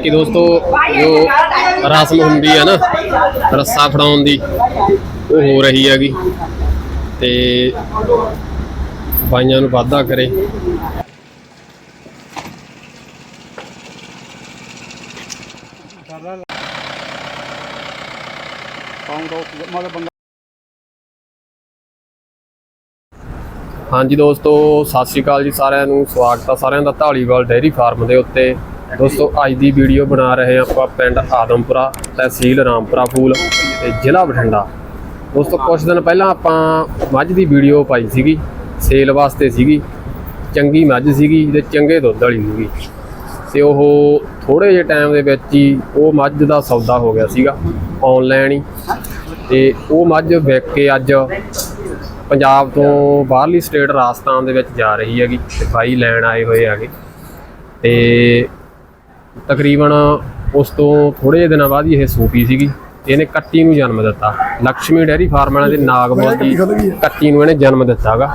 ਬਾਕੀ ਦੋਸਤੋ, ਜੋ ਰਸਮ ਹੁੰਦੀ ਹੈ ਨਾ, ਰੱਸਾ ਫੜਾਉਣ ਦੀ, ਉਹ ਹੋ ਰਹੀ ਹੈਗੀ। ਤੇ ਬਾਈਆਂ ਨੂੰ ਵਾਧਾ ਕਰੇ। ਹਾਂਜੀ ਦੋਸਤੋ, ਸਤਿ ਸ਼੍ਰੀ ਅਕਾਲ ਜੀ ਸਾਰਿਆਂ ਨੂੰ। ਸਵਾਗਤ ਹੈ ਸਾਰਿਆਂ ਦਾ ਢਾਲੀਵਾਲ ਡੇਅਰੀ ਫਾਰਮ ਦੇ ਉੱਤੇ। ਦੋਸਤੋ, ਅੱਜ ਦੀ ਵੀਡੀਓ ਬਣਾ ਰਹੇ ਹਾਂ ਆਪਾਂ ਪਿੰਡ ਆਦਮਪੁਰਾ, ਤਹਿਸੀਲ ਰਾਮਪੁਰਾ ਫੂਲ ਤੇ ਜ਼ਿਲ੍ਹਾ ਬਠਿੰਡਾ। ਦੋਸਤੋ ਕੁਝ ਦਿਨ ਪਹਿਲਾਂ ਆਪਾਂ ਮੱਝ ਦੀ ਵੀਡੀਓ ਪਾਈ ਸੀਗੀ, ਸੇਲ ਵਾਸਤੇ ਸੀਗੀ, ਚੰਗੀ ਮੱਝ ਸੀਗੀ ਤੇ ਚੰਗੇ ਦੁੱਧ ਵਾਲੀ ਸੀਗੀ। ਤੇ ਉਹ ਥੋੜੇ ਜਿਹੇ ਟਾਈਮ ਦੇ ਵਿੱਚ ਹੀ ਉਹ ਮੱਝ ਦਾ ਸੌਦਾ ਹੋ ਗਿਆ ਸੀਗਾ ਆਨਲਾਈਨ ਹੀ। ਤੇ ਉਹ ਮੱਝ ਵਿਕ ਕੇ ਅੱਜ ਪੰਜਾਬ ਤੋਂ ਬਾਹਰਲੀ ਸਟੇਟ ਰਾਜਸਥਾਨ ਦੇ ਵਿੱਚ ਜਾ ਰਹੀ ਹੈਗੀ ਤੇ ਬਾਈ ਲੈਣ ਆਏ ਹੋਏ ਹੈਗੇ। ਤੇ ਤਕਰੀਬਨ ਉਸ ਤੋਂ ਥੋੜੇ ਜਿਹੇ ਦਿਨਾਂ ਬਾਅਦ ਹੀ ਇਹ ਸੂਪੀ ਸੀਗੀ। ਇਹਨੇ ਕੱਟੀ ਨੂੰ ਜਨਮ ਦਿੱਤਾ। ਲక్ష్ਮੀ ਡੈਰੀ ਫਾਰਮ ਵਾਲਿਆਂ ਦੇ ਨਾਗਮੋਲ ਦੀ ਕੱਟੀ ਨੂੰ ਇਹਨੇ ਜਨਮ ਦਿੱਤਾਗਾ।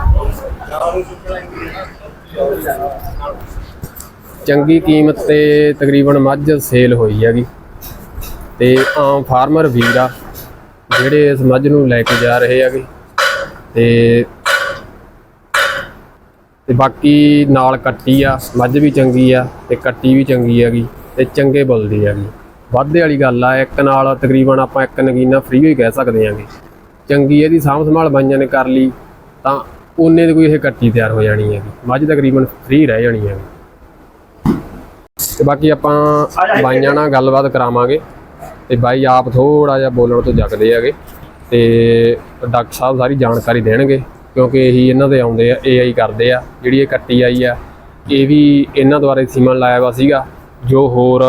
ਚੰਗੀ ਕੀਮਤ ਤੇ ਤਕਰੀਬਨ ਮੱਝ ਸੇਲ ਹੋਈ ਹੈਗੀ। ਤੇ ਆਮ ਫਾਰਮਰ ਵੀਰ ਆ ਜਿਹੜੇ ਇਸ ਮੱਝ ਨੂੰ ਲੈ ਕੇ ਜਾ ਰਹੇ ਹੈਗੇ। ਤੇ ਤੇ ਬਾਕੀ ਨਾਲ ਕੱਟੀ ਆ ਮੱਝ ਵੀ ਚੰਗੀ ਆ ਤੇ ਕੱਟੀ ਵੀ ਚੰਗੀ ਹੈਗੀ। ਤੇ ਚੰਗੇ ਬੁੱਲਦੀ ਹੈਗੀ ਵਾਧੇ ਵਾਲੀ ਗੱਲ ਆ, ਇੱਕ ਨਾਲ ਤਕਰੀਬਨ ਆਪਾਂ ਇੱਕ ਨਗੀਨਾ ਫ੍ਰੀ ਹੀ ਕਹਿ ਸਕਦੇ ਆਂਗੇ ਚੰਗੀ ਇਹਦੀ ਸਾਂਭ ਸੰਭਾਲ ਬਾਈਆਂ ਨੇ ਕਰ ਲਈ, ਤਾਂ ਉਹਨੇ ਦੀ ਕੋਈ ਇਹ ਕੱਟੀ ਤਿਆਰ ਹੋ ਜਾਣੀ ਹੈਗੀ ਮੱਝ ਤਕਰੀਬਨ ਫ੍ਰੀ ਰਹਿ ਜਾਣੀ ਹੈਗੀ ਤੇ ਬਾਕੀ ਆਪਾਂ ਬਾਈਆਂ ਨਾਲ ਗੱਲਬਾਤ ਕਰਾਵਾਂਗੇ, ਤੇ ਬਾਈ ਆਪ ਥੋੜਾ ਜਿਹਾ ਬੋਲਣ ਤੋਂ ਜਗਦੇ ਹੈਗੇ, ਤੇ ਡਾਕਟਰ ਸਾਹਿਬ ਸਾਰੀ ਜਾਣਕਾਰੀ ਦੇਣਗੇ, ਕਿਉਂਕਿ ਇਹੀ ਇਹਨਾਂ ਦੇ ਆਉਂਦੇ ਆ ਏਆਈ ਕਰਦੇ ਆ, ਜਿਹੜੀ ਇਹ ਕੱਟੀ ਆਈ ਆ, ਇਹ ਵੀ ਇਹਨਾਂ ਦੁਆਰਾ ਸੀਮਨ ਲਾਇਆ ਵਾ ਸੀਗਾ। ਜੋ ਹੋਰ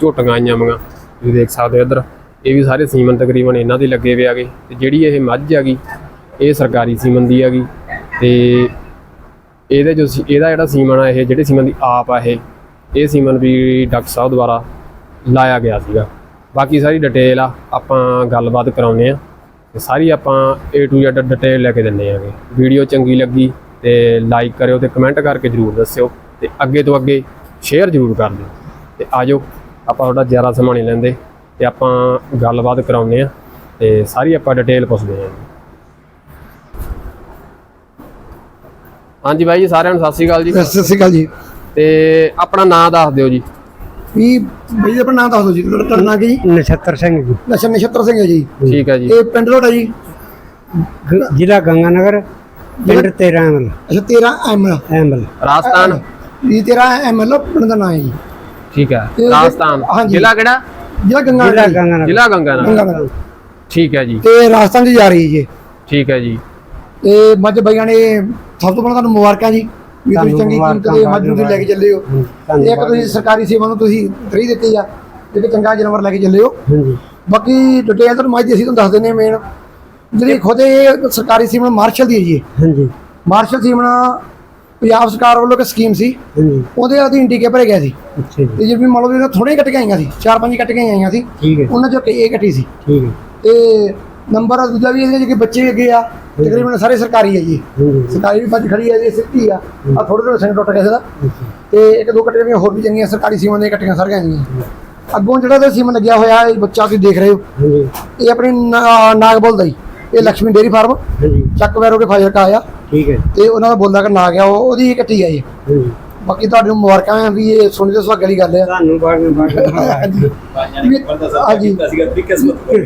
ਝੋਟੀਆਂ ਆਈਆਂ ਮੀਆਂ ਤੁਸੀਂ ਦੇਖ ਸਕਦੇ ਹੋ ਇੱਧਰ। ਇਹ ਵੀ ਸਾਰੇ ਸੀਮਨ ਤਕਰੀਬਨ ਇਹਨਾਂ ਦੇ ਲੱਗੇ ਹੋਏ ਆਗੇ ਤੇ ਜਿਹੜੀ ਇਹ ਮੱਝ ਹੈਗੀ, ਇਹ ਸਰਕਾਰੀ ਸੀਮਨ ਦੀ ਹੈਗੀ। ਤੇ ਇਹਦੇ ਜੋ ਸੀ- ਇਹਦਾ ਜਿਹੜਾ ਸੀਮਨ ਆ, ਇਹ ਜਿਹੜੇ ਸੀਮਨ ਦੀ ਆਪ ਆ, ਇਹ ਇਹ ਸੀਮਨ ਵੀ ਡਾਕਟਰ ਸਾਹਿਬ ਦੁਆਰਾ ਲਾਇਆ ਗਿਆ ਸੀਗਾ। ਬਾਕੀ ਸਾਰੀ ਡਿਟੇਲ ਆ, ਆਪਾਂ ਗੱਲਬਾਤ ਕਰਾਉਂਦੇ ਆ ਤੇ ਸਾਰੀ ਆਪਾਂ A to Z ਡਿਟੇਲ ਲੈ ਕੇ ਦਿੰਨੇ ਆਗੇ ਵੀਡੀਓ ਚੰਗੀ ਲੱਗੀ ਤੇ ਲਾਈਕ ਕਰਿਓ ਤੇ ਕਮੈਂਟ ਕਰਕੇ ਜਰੂਰ ਦੱਸਿਓ। ਤੇ ਅੱਗੇ ਤੋਂ ਅੱਗੇ ਸ਼ੇਅਰ ਜਰੂਰ ਕਰ ਦਿਓ। ਤੇ ਆਜੋ ਆਪਾਂ ਤੁਹਾਡਾ ਜ਼ਿਆਦਾ ਸਮਾਂ ਨਹੀਂ ਲੈਂਦੇ ਤੇ ਆਪਾਂ ਗੱਲਬਾਤ ਕਰਾਉਂਦੇ ਆ ਤੇ ਸਾਰੀ ਆਪਾਂ ਡਿਟੇਲ ਪੁੱਛਦੇ ਆ ਹਾਂਜੀ ਬਾਈ ਜੀ ਸਾਰਿਆਂ ਨੂੰ ਸਤਿ ਸ਼੍ਰੀ ਅਕਾਲ ਜੀ। ਸਤਿ ਸ਼੍ਰੀ ਅਕਾਲ ਜੀ। ਤੇ ਆਪਣਾ ਨਾਮ ਦੱਸ ਦਿਓ ਜੀ। ਵੀ ਬਈ ਆਪਣਾ ਨਾਮ ਦੱਸ ਦਿਓ ਜੀ। ਤੁਹਾਡਾ ਕੀ ਜੀ? ਨਛੱਤਰ ਸਿੰਘ ਜੀ। ਨਸ਼ਾ ਨਛੱਤਰ ਸਿੰਘ ਹੈ ਜੀ। ਠੀਕ ਹੈ ਜੀ। ਇਹ ਪਿੰਡ ਤੁਹਾਡਾ ਜੀ? ਜ਼ਿਲ੍ਹਾ ਗੰਗਾਨਗਰ ਪਿੰਡ 13 ਐਮਲ। ਅੱਛਾ 13 ਐਮਐਲ ਐਮਲ। ਰਾਜਸਥਾਨ। ਇਹ 13 ਐਮਐਲ ਪਿੰਡ ਦਾ ਨਾਮ ਹੈ ਜੀ। ਠੀਕ ਹੈ। ਰਾਜਸਥਾਨ। ਹਾਂਜੀ। ਜ਼ਿਲ੍ਹਾ ਕਿਹੜਾ? ਜਿਹੜਾ ਗੰਗਾ ਜ਼ਿਲ੍ਹਾ ਨਗਰ। ਗੰਗਾਨਗਰ ਜ਼ਿਲ੍ਹਾ ਗੰਗਾਨਗਰ ਠੀਕ ਹੈ ਜੀ। ਤੇ ਰਾਜਸਥਾਨ ਦੀ ਜਾ ਰਹੀ ਜੀ ਠੀਕ ਹੈ ਜੀ। ਤੇ ਮੱਝ ਬਈਆਂ ਨੇ ਸਭ ਤੋਂ ਪਹਿਲਾਂ ਤੁਹਾਨੂੰ ਮੁਬਾਰਕਾਂ ਜੀ ਵੀ ਤੁਸੀਂ ਤੁਹਾਨੂੰ ਚੰਗੀ ਕੀਮਤ ਮੁਬਾਰਕਾਂ, ਦੇ ਮੱਝ ਨੂੰ ਤੁਸੀਂ ਲੈ ਕੇ ਚੱਲੇ ਹੋ। ਧੰਨਵਾਦ ਇੱਕ ਤੁਸੀਂ ਸਰਕਾਰੀ ਸੇਵਾ ਨੂੰ ਤੁਸੀਂ ਫ੍ਰੀ ਦਿੱਤੀ ਆ ਇੱਕ ਚੰਗਾ ਜਾਨਵਰ ਲੈ ਕੇ ਚੱਲੇ ਹੋ। ਹਾਂਜੀ। ਬਾਕੀ ਡਿਟੇਲ ਤੁਹਾਨੂੰ ਮੱਝ ਦੀ ਅਸੀਂ ਤੁਹਾਨੂੰ ਦੱਸ ਦਿੰਦੇ ਹਾਂ ਮੇਨ ਜਿਹੜੀ ਖੁਦ ਇਹ ਸਰਕਾਰੀ ਸੀਮਨ ਮਾਰਸ਼ਲ ਦੀ ਹੈ ਜੀ। ਹਾਂਜੀ। ਮਾਰਸ਼ਲ ਸੀਮਨ ਪੰਜਾਬ ਸਰਕਾਰ ਵੱਲੋਂ ਇੱਕ ਸਕੀਮ ਸੀ। ਉਹਦੇ ਅਧੀਨ ਟੀਕੇ ਭਰੇ ਗਏ ਸੀ। ਅੱਛਾ ਜੀ। ਤੇ ਜਿਵੇਂ ਮੰਨ ਲਓ ਵੀ ਥੋੜ੍ਹੀਆਂ ਕੱਟ ਆਈਆਂ ਸੀ ਚਾਰ ਪੰਜ ਕੱਟ ਆਈਆਂ ਸੀ ਉਹਨਾਂ ਚੋਂ ਇੱਕ ਇਹ ਕੱਟੀ ਸੀ। ਤੇ ਨੰਬਰ ਦੂਜਾ ਵੀ ਇਹਦੇ ਜਿਹੜੇ ਬੱਚੇ ਵੀ ਅੱਗੇ ਆ। ਤਕਰੀਬਨ ਸਾਰੇ ਸਰਕਾਰੀ ਹੈ ਜੀ। ਸਰਕਾਰੀ ਵੀ ਪੰਜ ਖੜੀ ਹੈ ਜੀ ਸਿੱਧੀ ਆ। ਆ ਥੋੜੇ ਥੋੜੇ ਸੈਂਟ ਟੁੱਟ ਸੀਗਾ ਅੱਛਾ। ਤੇ ਇੱਕ ਦੋ ਕੱਟੀਆਂ ਵੀ ਹੋਰ ਵੀ ਚੰਗੀਆਂ ਸਰਕਾਰੀ ਸੀਮਾਂ ਦੀਆਂ ਕੱਟੀਆਂ ਸਾਰੀਆਂ ਆਈਆਂ ਅੱਗੋਂ ਜਿਹੜਾ ਤੇ ਸੀਮਾ ਲੱਗਿਆ ਹੋਇਆ ਇਹ ਬੱਚਾ ਤੁਸੀਂ ਦੇਖ ਰਹੇ ਹੋ। ਇਹ ਆਪਣੀ ਨਾਗਬੁੱਲ ਦਾ ਹੀ। ਇਹ ਲక్ష్ਮੀ ਡੇਰੀ ਫਾਰਮ। ਚੱਕ ਵੈਰੋ ਕੇ ਫਾਜ਼ਰ ਕਾ ਆ ਠੀਕ ਹੈ ਤੇ ਉਹਨਾਂ ਦਾ ਬੋਲਦਾ ਕਿ ਨਾ ਗਿਆ ਉਹ ਉਹਦੀ ਹੀ ਕੱਟੀ ਆ ਇਹ ਹਾਂਜੀ ਬਾਕੀ ਤੁਹਾਡੇ ਨੂੰ ਮੁਬਾਰਕਾਂ ਆ ਵੀ ਇਹ ਸੁਣੀ ਤੇ ਸੁਹਾਗੇ ਵਾਲੀ ਗੱਲ ਆ ਤੁਹਾਨੂੰ ਨੂੰ ਬਾਗ ਹਾਂਜੀ।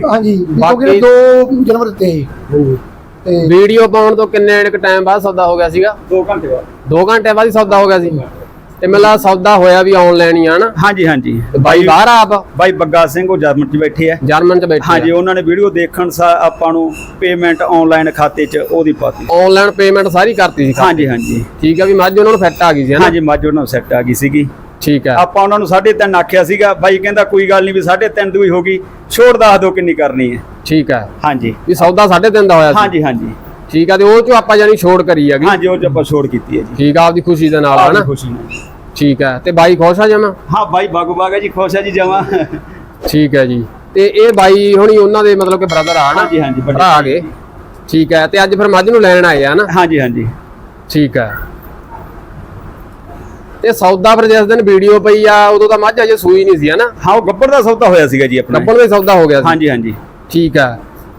ਹਾਂਜੀ। ਬਾਕੀ- ਕਿਉਂਕਿ ਦੋ ਜਨਮ ਦਿੱਤੇ ਸੀ। ਹਾਂਜੀ ਤੇ ਵੀਡੀਓ ਪਾਉਣ ਤੋਂ ਕਿੰਨੇ ਟਾਈਮ ਬਾਅਦ ਸੌਦਾ ਹੋ ਗਿਆ ਸੀਗਾ? 2 ਘੰਟੇ ਬਾਅਦ। 2 ਘੰਟੇ ਬਾਅਦ ਹੀ ਸੌਦਾ ਹੋ ਗਿਆ ਸੀ। ਤੇ ਲੱਗਦਾ ਸੌਦਾ ਹੋਇਆ ਵੀ ਆਨਲਾਈਨ ਹੀ ਆ ਨਾ ਹਾਂਜੀ ਹਾਂਜੀ। ਤੇ ਬਾਈ ਬਾਹਰ ਆ ਆਪ? ਬਾਈ ਬੱਗਾ ਸਿੰਘ ਉਹ ਜਰਮਨ 'ਚ ਬੈਠੇ ਆ। ਜਰਮਨ ਚ ਬੈਠੇ ਹਾਂਜੀ ਉਹਨਾਂ ਨੇ ਵੀਡੀਓ ਦੇਖਣ ਸਾ ਆਪਾਂ ਨੂੰ ਪੇਮੈਂਟ ਆਨਲਾਈਨ ਖਾਤੇ 'ਚ ਉਹਦੀ ਪਾਤੀ। ਆਨਲਾਈਨ ਪੇਮੈਂਟ ਸਾਰੀ ਕਰਤੀ ਸੀ ਹਾਂਜੀ ਹਾਂਜੀ। ਠੀਕ ਹੈ ਵੀ ਮੱਝ ਉਹਨਾਂ ਨੂੰ ਫਿੱਟ ਆ ਗਈ ਸੀ ਹਨਾ? ਹਾਂਜੀ ਮੱਝ ਉਹਨਾਂ ਨੂੰ ਸੈੱਟ ਆ ਗਈ ਸੀਗੀ। ਠੀਕ ਹੈ ਆਪਾਂ ਉਹਨਾਂ ਨੂੰ 3.5 ਆਖਿਆ ਸੀਗਾ ਬਾਈ ਕਹਿੰਦਾ ਕੋਈ ਗੱਲ ਨਹੀਂ ਵੀ 3.5 ਦੀ ਹੋਈ ਹੋਗੀ ਛੋੜ ਦੱਸ ਦਿਓ ਕਿੰਨੀ ਕਰਨੀ ਹੈ। ਠੀਕ ਹੈ ਹਾਂਜੀ। ਵੀ ਸੌਦਾ 3.5 ਦਾ ਹੋਇਆ ਸੀ। ਹਾਂਜੀ ਹਾਂਜੀ। ਠੀਕ ਹੈ ਤੇ ਉਹ ਚੋਂ ਆਪਾਂ ਜਾਨੀ ਛੋੜ ਕਰੀ ਹੈਗੀ ਹਾਂਜੀ ਉਹ 'ਚ ਆਪਾਂ ਛੋੜ ਕੀਤੀ ਹੈ ਜੀ। ਠੀਕ ਆ ਆਪਦੀ ਖੁਸ਼ੀ ਦੇ ਨਾਲ ਆਪਣੀ ਹਨਾ? ਖੁਸ਼ੀ ਨਾਲ। ਠੀਕ ਹੈ ਤੇ ਬਾਈ ਖੁਸ਼ ਆ ਜਮਾ? ਹਾਂ ਬਾਈ ਬਾਗੂ ਬਾਗਾ ਜੀ ਖੁਸ਼ ਹੈ ਜੀ ਜਮਾ। ਠੀਕ ਹੈ ਜੀ। ਤੇ ਇਹ ਬਾਈ ਹੁਣੀ ਉਹਨਾਂ ਦੇ ਮਤਲਬ ਕਿ ਬ੍ਰਦਰ ਆ ਨਾ ਹਾਂਜੀ ਹਾਂਜੀ ਵੱਡੇ ਭਰਾ ਆ ਗਏ ਠੀਕ ਹੈ ਤੇ ਅੱਜ ਫਿਰ ਮੱਝ ਨੂੰ ਲੈਣ ਆਏ ਆ ਨਾ ਹਾਂਜੀ ਹਾਂਜੀ। ਠੀਕ ਹੈ ਇਹ ਸੌਦਾ ਫਿਰ ਜਿਸ ਦਿਨ ਵੀਡੀਓ ਪਈ ਆ ਉਦੋਂ ਤਾਂ ਮੱਝ ਅਜੇ ਸੂਈ ਨਹੀਂ ਸੀ ਹਨਾ? ਹਾਂ ਉਹ ਗੱਬੜ ਦਾ ਸੌਦਾ ਹੋਇਆ ਸੀਗਾ ਜੀ ਆਪਣਾ। ਕੱਪਣ ਦਾ ਹੀ ਸੌਦਾ ਹੋ ਗਿਆ ਸੀ। ਹਾਂਜੀ ਹਾਂਜੀ। ਠੀਕ ਆ।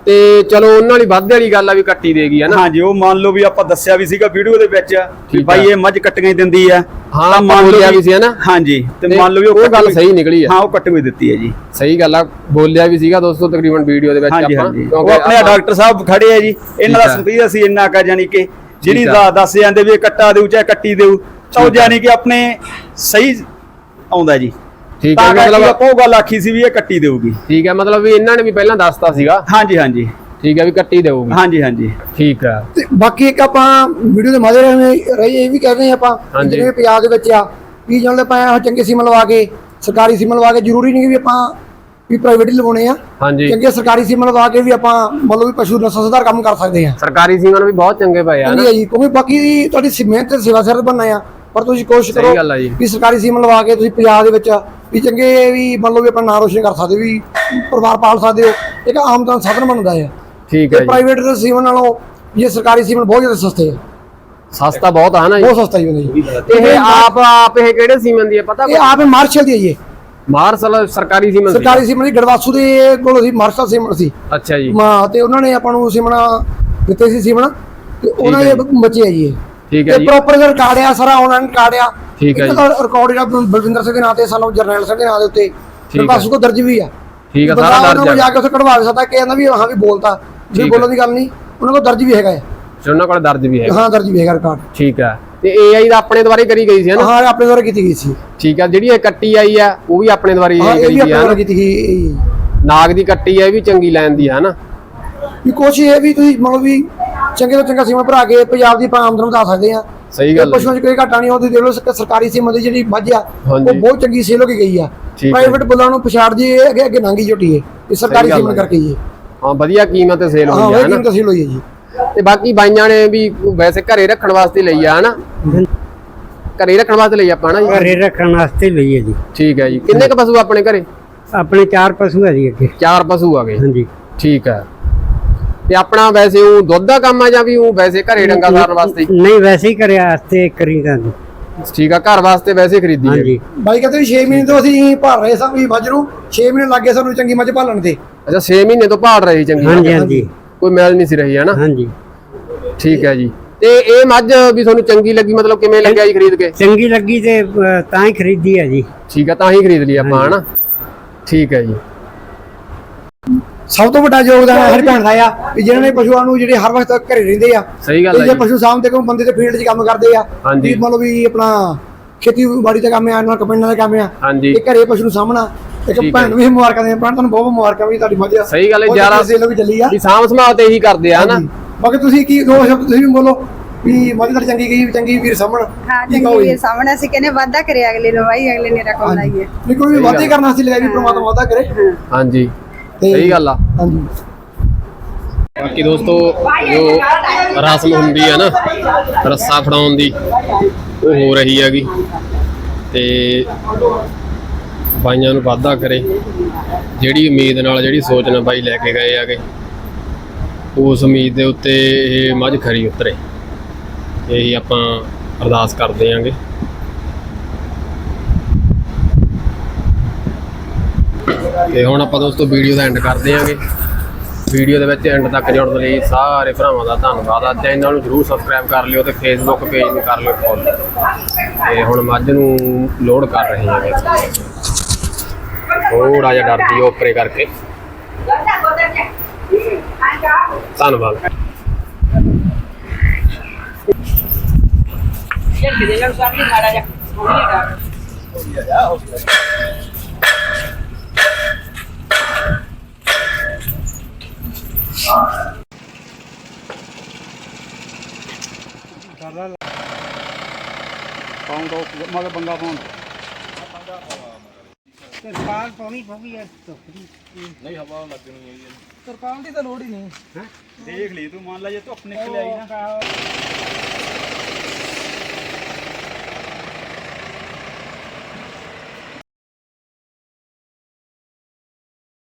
ਤੇ ਚਲੋ ਉਹਨਾਂ ਵਾਲੀ ਵਾਧੇ ਵਾਲੀ ਗੱਲ ਆ ਵੀ ਕੱਟੀ ਦੇਗੀ ਹਨਾ ਹਾਂਜੀ ਉਹ ਮੰਨ ਲਓ ਵੀ ਆਪਾਂ ਦੱਸਿਆ ਵੀ ਸੀਗਾ ਵੀਡੀਓ ਦੇ ਵਿੱਚ ਠੀਕ ਬਾਈ। ਇਹ ਮੱਝ ਕੱਟੀਆਂ ਹੀ ਦਿੰਦੀ ਆ ਹਾਂ, ਤਾਂ ਮੰਨ ਲਓ ਵੀ ਸੀ ਹਨਾ? ਹਾਂਜੀ ਤੇ ਮੰਨ ਲਓ ਵੀ ਉਹ ਗੱਲ ਸਹੀ ਨਿਕਲੀ ਆ। ਹਾਂ ਉਹ ਕੱਟ ਵੀ ਦਿੱਤੀ ਹੈ ਜੀ ਸਹੀ ਗੱਲ ਆ ਬੋਲਿਆ ਵੀ ਸੀਗਾ ਦੋਸਤੋ ਤਕਰੀਬਨ ਵੀਡੀਓ ਦੇ ਵਿੱਚ ਆਪਾਂ ਕਿਉਂਕਿ ਆਪਣੇ ਆਪਾਂ- ਡਾਕਟਰ ਸਾਹਿਬ ਖੜੇ ਆ ਜੀ ਇਹਨਾਂ ਦਾ ਆ। ਸੰਤੀਰ ਅਸੀਂ ਇੰਨਾ ਕਾ ਜਾਨੀ ਕਿ ਜਿਹੜੀ ਦੱਸ ਜਾਂਦੇ ਵੀ ਇਹ ਕੱਟਾ ਦੇਊ ਚਾਹੇ ਕੱਟੀ ਦੇਊ ਤਾਂ। ਜਾਨੀ ਕਿ ਆਪਣੇ ਸਹੀ ਆਉਂਦਾ ਜੀ ਠੀਕ ਹੈ ਮਤਲਬ ਆਪਾਂ ਉਹ ਗੱਲ ਆਖੀ ਸੀ ਵੀ ਇਹ ਕੱਟੀ ਦੇਊਗੀ। ਠੀਕ ਹੈ ਮਤਲਬ ਵੀ ਇਹਨਾਂ ਨੇ ਵੀ ਪਹਿਲਾਂ ਦੱਸਤਾ ਸੀਗਾ। ਹਾਂਜੀ ਹਾਂਜੀ। ਠੀਕ ਹੈ ਵੀ ਕੱਟੀ ਦੇਊਗੀ। ਹਾਂਜੀ ਹਾਂਜੀ। ਠੀਕ ਹੈ। ਤੇ ਬਾਕੀ ਇੱਕ ਆਪਾਂ ਵੀਡੀਓ ਦੇ ਮਾਧਿਅਮ ਰਾਹੀਂ ਰਹੀ ਇਹ ਵੀ ਕਹਿੰਦੇ ਹਾਂ ਆਪਾਂ। ਜਿਹੜੇ ਪੰਜਾਬ ਦੇ ਵਿੱਚ ਆ ਵੀ ਜਾਣਦੇ ਆਪਾਂ ਚੰਗੇ ਸੀਮਨ ਲਵਾ ਕੇ ਸਰਕਾਰੀ ਸੀਮਨ ਲਵਾ ਕੇ ਜ਼ਰੂਰੀ ਨਹੀਂ ਕਿ ਵੀ ਆਪਾਂ ਵੀ ਪ੍ਰਾਈਵੇਟ ਹੀ ਲਵਾਉਣੇ ਆ। ਹਾਂਜੀ। ਚੰਗੇ ਸਰਕਾਰੀ ਸੀਮਨ ਲਵਾ ਕੇ ਵੀ ਆਪਾਂ ਮਤਲਬ ਵੀ ਪਸ਼ੂ ਨਸਲ ਸੁਧਾਰ ਕੰਮ ਕਰ ਸਕਦੇ ਆ ਸਰਕਾਰੀ ਸੀਮਨ ਵੀ ਬਹੁਤ ਚੰਗੇ ਪਏ ਆ ਹਾਂਜੀ ਜੀ ਕਿਉਂਕਿ ਬਾਕੀ ਤੁਹਾਡੀ ਮਿਹਨਤ ਤੇ ਸੇਵਾ ਸਿਰ ਬਣਨਾ ਆ ਪਰ ਤੁਸੀਂ ਕੋਸ਼ਿਸ਼ ਕਰੋ ਆ। ਵੀ ਸਰਕਾਰੀ ਸੀਮਨ ਲਵਾ ਕੇ ਤੁਸੀਂ ਪੰਜਾਬ ਦੇ ਵਿੱਚ ਵੀ ਚੰਗੇ ਵੀ ਮੰਨ ਲਓ ਵੀ ਆਪਣਾ ਨਾਂ ਰੋਸ਼ਨ ਕਰ ਸਕਦੇ ਹੋ, ਵੀ ਪਰਿਵਾਰ ਪਾਲ ਸਕਦੇ ਹੋ ਇੱਕ ਆਮਦਨ ਸਾਧਨ ਬਣਦਾ ਹੈ ਠੀਕ ਹੈ ਜੀ। ਪ੍ਰਾਈਵੇਟ ਦੇ ਸੀਮਨ ਨਾਲੋਂ ਇਹ ਸਰਕਾਰੀ ਸੀਮਨ ਬਹੁਤ ਜ਼ਿਆਦਾ ਸਸਤੇ ਆ। ਸਸਤਾ ਬਹੁਤ ਆ ਨਾ ਜੀ। ਬਹੁਤ ਸਸਤਾ ਹੀ ਹੁੰਦਾ ਜੀ। ਇਹ ਆਪ ਆਪ ਇਹ ਕਿਹੜੇ ਸੀਮਨ ਦੀ ਹੈ ਪਤਾ ਇਹ ਆਪ ਮਾਰਸ਼ਲ ਦੀ ਹੈ ਜੀ ਇਹ। ਮਾਰਸਲ ਸਰਕਾਰੀ ਸੀਮਨ ਸੀ ਸਰਕਾਰੀ ਸੀਮਨ ਦੀ ਗੜਵਾਸੂ ਦੇ ਕੋਲ ਸੀ ਮਾਰਸ਼ਲ ਸੀਮਨ ਸੀ। ਅੱਛਾ ਜੀ। ਮਾ ਤੇ ਉਹਨਾਂ ਨੇ ਆਪਾਂ ਨੂੰ ਸੀਮਨ ਦਿੱਤੇ ਸੀ ਸੀਮਨ ਤੇ ਉਹਨਾਂ ਹੈ ਦੇ ਬੱਚੇ ਆ ਜੀ ਠੀਕ ਹੈ ਜੀ। ਪ੍ਰੋਪਰ ਰਿਕਾਰਡ ਆ ਸਾਰਾ ਆਨਲਾਈਨ ਰਿਕਾਰਡ ਆ ਠੀਕ ਹੈ ਤਾਂ ਰਿਕਾਰਡ ਜਿਹੜਾ ਬਲਵਿੰਦਰ ਸਿੰਘ ਦੇ ਨਾਂ ਤੇ ਸਾਨੂੰ ਜਰਨੈਲ ਸਿੰਘ ਦੇ ਨਾਂ ਦੇ ਉੱਤੇ। ਹੈ। ਗੜਵਾਸੂ ਕੋ ਦਰਜ ਵੀ ਆ। ਠੀਕ ਆ ਸਾਰਾ ਦਰਜ ਜਾ ਆ। ਕੇ ਉੱਥੇ ਕਢਵਾ ਸਕਦਾ ਕਿ ਕਹਿੰਦਾ ਵੀ ਹਾਂ ਵੀ ਬੋਲਤਾ। ਵੀ ਹੈ। ਬੋਲਣ ਦੀ ਗੱਲ ਨਹੀਂ ਉਹਨਾਂ ਕੋਲ ਦਰਜ ਵੀ ਹੈਗਾ ਹੈ। ਉਹਨਾਂ ਕੋਲ ਦਰਜ ਵੀ ਹੈ ਹਾਂ ਦਰਜ ਵੀ ਹੈਗਾ ਰਿਕਾਰਡ ਠੀਕ ਹੈ। ਤੇ ਏਆਈ ਦਾ ਆਪਣੇ ਦੁਆਰੇ ਕਰੀ ਗਈ ਸੀ ਹਨਾ ਹਾਂ ਆਪਣੇ ਦੁਆਰਾ ਕੀਤੀ ਗਈ ਸੀ। ਠੀਕ ਹੈ ਜਿਹੜੀ ਇਹ ਕੱਟੀ ਆਈ ਆ ਉਹ ਵੀ ਆਪਣੇ ਦੁਆਰੇ ਹਾਂ ਕਰੀ ਵੀ ਗਈ ਆ ਹਨਾ? ਕੀਤੀ ਗਈ ਨਾਗ ਦੀ ਕੱਟੀ ਆ ਇਹ ਵੀ ਚੰਗੀ ਲੈਣ ਦੀ ਹੈ ਹਨਾ ਵੀ ਕੋਸ਼ਿਸ਼ ਇਹ ਵੀ ਤੁਸੀਂ ਮਤਲਬ ਵੀ ਚੰਗੇ ਤੋਂ ਚੰਗਾ ਸੀਮਾ ਭਰਾ ਕੇ ਪੰਜਾਬ ਦੀ ਆਮਦਨ ਵਧਾ ਸਕਦੇ ਆ ਸਹੀ ਗੱਲ ਹੈ ਪਸ਼ੂਆਂ 'ਚ ਕੋਈ ਘਾਟਾ ਨਹੀਂ ਆਉਂਦੀ ਦੇਖ ਲਓ ਸਰ- ਸਰਕਾਰੀ ਸੀਮਾ ਦੀ ਜਿਹੜੀ ਮੱਝ ਆ ਉਹ। ਬਹੁਤ ਚੰਗੀ ਸੇਲ ਹੋ ਕੇ ਗਈ ਆ। ਹੈ। ਪ੍ਰਾਈਵੇਟ ਬੁੱਲਾਂ ਨੂੰ ਪਛਾੜ ਦੀ ਇਹ ਅੱਗੇ ਅੱਗੇ ਨਾਂਗੀ ਝੋਟੀ ਹੈ ਇਹ ਸਰਕਾਰੀ ਸੀਮਾ ਹੈ। ਕਰਕੇ ਹੀ ਹੈ ਹਾਂ ਵਧੀਆ ਕੀਮਤ ਤੇ ਸੇਲ ਹਾਂ ਹੋਈ ਉਹ ਆ ਕਿੰਨੀ ਹਨਾ? ਤਸਹੀਲ ਹੋਈ ਹੈ ਜੀ। ਤੇ ਬਾਕੀ ਬਾਈਆਂ ਨੇ ਵੀ ਵੈਸੇ ਘਰੇ ਰੱਖਣ ਵਾਸਤੇ ਲਈ ਆ ਹਨਾ? ਘਰੇ ਰੱਖਣ ਵਾਸਤੇ ਲਈ ਆਪਾਂ ਹਨਾ ਜੀ? ਘਰੇ ਰੱਖਣ ਵਾਸਤੇ ਲਈ ਹੈ ਜੀ। ਠੀਕ ਹੈ ਜੀ। ਕਿੰਨੇ ਕ ਪਸ਼ੂ ਆਪਣੇ ਘਰੇ? ਆਪਣੇ ਚਾਰ ਪਸ਼ੂ ਹੈ ਜੀ ਅੱਗੇ। ਚਾਰ ਪਸ਼ੂ ਆ ਗਏ। ਹਾਂਜੀ। ਠੀਕ ਹੈ। ਤੇ ਆਪਣਾ ਵੈਸੇ ਉਹ ਦੁੱਧ ਦਾ ਕੰਮ ਆ ਜਾਂ ਵੀ ਉਹ ਵੈਸੇ ਘਰੇ ਡੰਗਾ ਸਾਰਨ ਵਾਸਤੇ ਹੀ? ਨਹੀਂ ਵੈਸੇ ਹੀ ਕਰਿਆ ਵਾਸਤੇ ਕਰੀਦਾ ਜੀ ਠੀਕ ਆ ਘਰ ਵਾਸਤੇ ਵੈਸੇ ਖਰੀਦੀ ਹੈ ਹਾਂਜੀ। ਬਾਈ ਕਹਿੰਦੇ ਵੀ 6 ਮਹੀਨੇ ਤੋਂ ਅਸੀਂ ਭਰ ਰਹੇ ਸਾਂ ਵੀ ਮੱਝ ਨੂੰ 6 ਮਹੀਨੇ ਲੱਗੇ ਸਾਨੂੰ ਚੰਗੀ ਮੱਝ ਭਾਲਣ ਤੇ। ਅੱਛਾ 6 ਮਹੀਨੇ ਤੋਂ ਭਾਲ ਰਹੀ ਚੰਗੀ ਹਾਂਜੀ ਹਾਂਜੀ। ਕੋਈ ਮੈਲ ਨਹੀਂ ਸੀ ਰਹੀ ਹੈ ਨਾ? ਹਾਂਜੀ। ਠੀਕ ਹੈ ਜੀ। ਤੇ ਇਹ ਮੱਝ ਵੀ ਤੁਹਾਨੂੰ ਚੰਗੀ ਲੱਗੀ ਮਤਲਬ ਕਿਵੇਂ ਲੱਗਿਆ ਜੀ ਖਰੀਦ ਕੇ? ਚੰਗੀ ਲੱਗੀ ਤੇ ਅਹ, ਤਾਂ ਹੀ ਖਰੀਦੀ ਹੈ ਜੀ। ਠੀਕ ਹੈ ਤਾਂ ਹੀ ਖਰੀਦ ਲਈ ਆਪਾਂ ਹਨਾ ਠੀਕ ਹੈ ਜੀ। ਸਭ ਤੋਂ ਵੱਡਾ ਯੋਗਦਾਨ ਹਰ ਭੈਣ ਦਾ ਆ ਵੀ ਜਿਹਨਾਂ ਨੇ ਪਸ਼ੂਆਂ ਨੂੰ ਜਿਹੜੇ ਹਰ ਵਕਤ ਘਰੇ ਰਹਿੰਦੇ ਆ ਸਹੀ ਗੱਲ ਤੇ ਹੈ ਜੇ ਜੀ। ਪਸ਼ੂ ਸਾਹਮਣੇ ਕੋਈ ਬੰਦੇ ਤੇ ਫੀਲਡ 'ਚ ਕੰਮ ਕਰਦੇ ਆ। ਵੀ ਮਤਲਬ ਵੀ ਆਪਣਾ ਖੇਤੀਬਾੜੀ ਦਾ ਕੰਮ ਆ ਨਾਲ ਕਪੈਨਾਂ ਦਾ ਕੰਮ ਆ ਹਾਂਜੀ। ਇਹ ਘਰੇ ਪਸ਼ੂ ਨੂੰ ਸਾਹਮਣਾ ਇੱਕ ਭੈਣ ਨੂੰ ਵੀ ਮੁਬਾਰਕਾਂ ਦੇ ਭੈਣ ਤੁਹਾਨੂੰ ਬਹੁਤ ਮੁਬਾਰਕਾਂ ਵੀ ਤੁਹਾਡੀ ਮੱਝ ਸਹੀ ਗੱਲ ਹੈ, ਜ਼ਿਆਦਾ- ਸੇਲ ਵੀ ਚੱਲੀ ਆ। ਵੀ ਸਾਂਭ ਸੰਭਾਲ ਤੇ ਇਹੀ ਕਰਦੇ ਆ ਹਨਾ। ਬਾਕੀ ਤੁਸੀਂ ਕੀ ਦੋ ਸ਼ਬਦ ਤੁਸੀਂ ਵੀ ਬੋਲੋ ਵੀ ਮੱਝ ਤੁਹਾਡੀ ਚੰਗੀ ਗਈ ਚੰਗੀ ਵੀਰ ਸਾਹਮਣ ਹਾਂ ਕੀ ਚੰਗੀ ਕਹੋਗੇ? ਵੀਰ ਸਾਹਮਣੇ ਅਸੀਂ ਕਹਿੰਦੇ ਵਾਅਦਾ ਕਰੇ ਅਗਲੇ ਨੂੰ ਭਾਈ ਅਗਲੇ ਨੇ ਰਕਮ ਲਾਈ ਹੈ ਨਹੀਂ ਕੋਈ ਵੀ ਵਾਅਦੇ ਕਰਨਾ ਸੀ ਲਗਾਈ ਵੀ ਪ੍ਰਮਾਤਮਾ ਵਾਅਦਾ ਕਰੇ। ਹਾਂਜੀ। ਤੇ- ਸਹੀ ਗੱਲ ਆ। ਹਾਂਜੀ। ਬਾਕੀ ਦੋਸਤੋ ਜੋ ਰਸਮ ਹੁੰਦੀ ਹੈ ਨਾ ਰੱਸਾ ਫੜਾਉਣ ਦੀ ਉਹ ਹੋ ਰਹੀ ਹੈਗੀ। ਤੇ ਬਾਈਆਂ ਨੂੰ ਵਾਅਦਾ ਕਰੇ ਜਿਹੜੀ ਉਮੀਦ ਨਾਲ ਜਿਹੜੀ ਸੋਚ ਨਾਲ ਬਾਈ ਲੈ ਕੇ ਗਏ ਆਗੇ ਉਸ ਉਮੀਦ ਦੇ ਉੱਤੇ ਇਹ ਮੱਝ ਖਰੀ ਉਤਰੇ। ਇਹੀ ਆਪਾਂ ਅਰਦਾਸ ਕਰਦੇ ਆਂਗੇ। ਤੇ ਹੁਣ ਆਪਾਂ ਦੋਸਤੋ ਵੀਡੀਓ ਦਾ ਐਂਡ ਕਰਦੇ ਆਂਗੇ। ਵੀਡੀਓ ਦੇ ਵਿੱਚ ਐਂਡ ਤੱਕ ਜੁੜਨ ਲਈ ਸਾਰੇ ਭਰਾਵਾਂ ਦਾ ਧੰਨਵਾਦ। ਆ ਚੈਨਲ ਨੂੰ ਜਰੂਰ ਸਬਸਕ੍ਰਾਈਬ ਕਰ ਲਿਓ ਤੇ ਫੇਸਬੁੱਕ ਪੇਜ ਨੂੰ ਕਰ ਲਿਓ ਫੋਲੋ ਤੇ ਹੁਣ ਮੱਝ ਨੂੰ ਲੋਡ ਕਰ ਰਹੇ ਹਾਂ ਥੋੜਾ ਜਿਹਾ ਡਰਦੀ ਉਹ ਉੱਪਰੇ ਕਰਕੇ। ਧੰਨਵਾਦ। ਕੌਣ ਦੋ ਮਗਰ ਬੰਗਾ ਪਾਉਣ ਤਰਪਾਲ ਪਾਉਣੀ ਪਊਗੀ ਯਾਰ ਸਰਕਾਰ ਦੀ। ਤਾਂ ਲੋੜ ਹੀ ਨਹੀਂ। ਦੇਖ ਲਈ ਤੂੰ ਮੰਨ ਲੈ ਜੇ ਧੁੱਪ ਨਿਕਲ ਆਈ ਨਾ।